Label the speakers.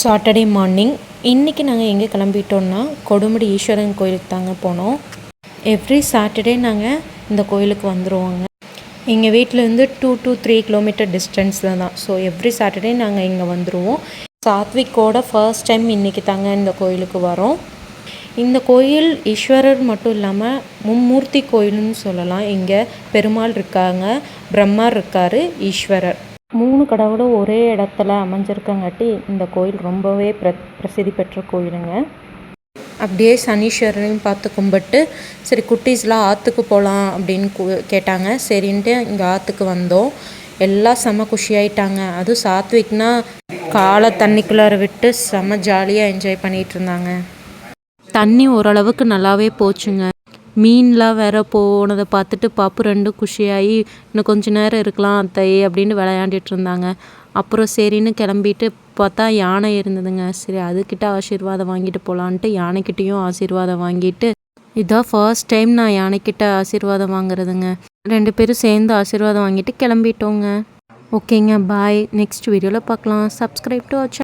Speaker 1: Saturday morning இன்றைக்கி நாங்கள் எங்கே கிளம்பிட்டோம்னா கொடுமுடி ஈஸ்வரன் கோயிலுக்கு தாங்க போனோம். எவ்ரி சாட்டர்டே நாங்கள் இந்த கோயிலுக்கு வந்துடுவோங்க எங்கள் வீட்டிலேருந்து டூ டு த்ரீ கிலோமீட்டர் டிஸ்டன்ஸில் தான். ஸோ எவ்ரி சாட்டர்டே நாங்கள் இங்கே வந்துடுவோம் சாத்விக்கோட ஃபர்ஸ்ட் டைம் இன்றைக்கி தாங்க இந்த கோயிலுக்கு வரோம். இந்த கோயில் ஈஸ்வரர் மட்டும் இல்லாமல் மும்மூர்த்தி கோயில்னு சொல்லலாம். இங்கே பெருமாள் இருக்காங்க பிரம்மா இருக்கார் ஈஸ்வரர். மூணு கடவுளும் ஒரே இடத்துல அமைஞ்சிருக்கங்காட்டி இந்த கோயில் ரொம்பவே பிர பிரசித்தி பெற்ற கோயிலுங்க. அப்படியே சனீஸ்வரனையும் பார்த்து கும்பிட்டு சரி குட்டீஸ்லாம் ஆற்றுக்கு போகலாம் அப்படின்னு கு- கேட்டாங்க. சரின்ட்டு இங்கே ஆற்றுக்கு வந்தோம். எல்லாம் செம குஷியாயிட்டாங்க. அதுவும் சாத்விக்னா காலை தண்ணிக்குள்ளார விட்டு செம ஜாலியாக என்ஜாய் பண்ணிகிட்டு இருந்தாங்க. தண்ணி ஓரளவுக்கு நல்லாவே போச்சுங்க. மீன்லாம் வேற போனதை பார்த்துட்டு பாப்பு ரெண்டும் குஷியாகி இன்னும் கொஞ்ச நேரம் இருக்கலாம் அத்தை அப்படின்னு விளையாண்டுட்டு இருந்தாங்க. அப்புறம் சரின்னு கிளம்பிட்டு பார்த்தா யானை இருந்ததுங்க. சரி அதுக்கிட்ட ஆசீர்வாதம் வாங்கிட்டு போகலான்ட்டு யானைக்கிட்டேயும் ஆசீர்வாதம் வாங்கிட்டு இதான் ஃபர்ஸ்ட் டைம் நான் யானைக்கிட்ட ஆசீர்வாதம் வாங்குறதுங்க. ரெண்டு பேரும் சேர்ந்து ஆசீர்வாதம் வாங்கிட்டு கிளம்பிட்டோங்க. ஓகேங்க பாய் நெக்ஸ்ட் வீடியோவில் பார்க்கலாம். Subscribe to